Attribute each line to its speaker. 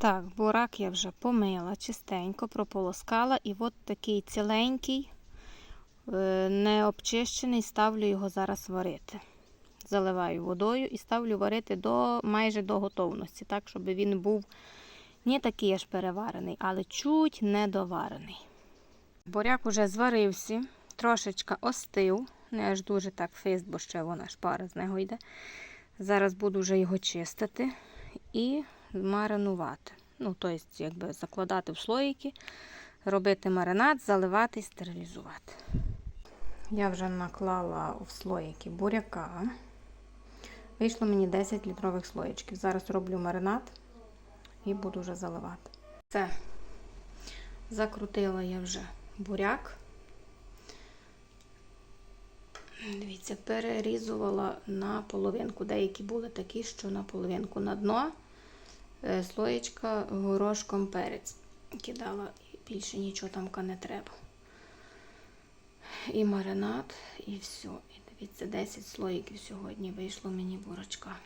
Speaker 1: Так, бурак я вже помила чистенько, прополоскала, і от такий ціленький, е, не обчищений, ставлю його зараз варити. Заливаю водою і ставлю варити до, майже до готовності, так, щоб він був не такий аж переварений, але чуть недоварений. Буряк уже зварився, трошечка остив, не аж дуже так фист, бо ще вона шпара з нього йде. Зараз буду вже його чистити і маринувати. Ну, тобто, якби закладати в слоїки, робити маринад, заливати і стерилізувати. Я вже наклала в слоїки буряка. Вийшло мені 10 літрових слоєчків. Зараз роблю маринад і буду вже заливати. Все. Закрутила я вже буряк. Дивіться, перерізувала на половинку. Деякі були такі, що на половинку на дно слоєчка горошком перець кидала. І більше нічого там не треба. І маринад, і все. І дивіться, 10 слоїків сьогодні вийшло мені бурочка.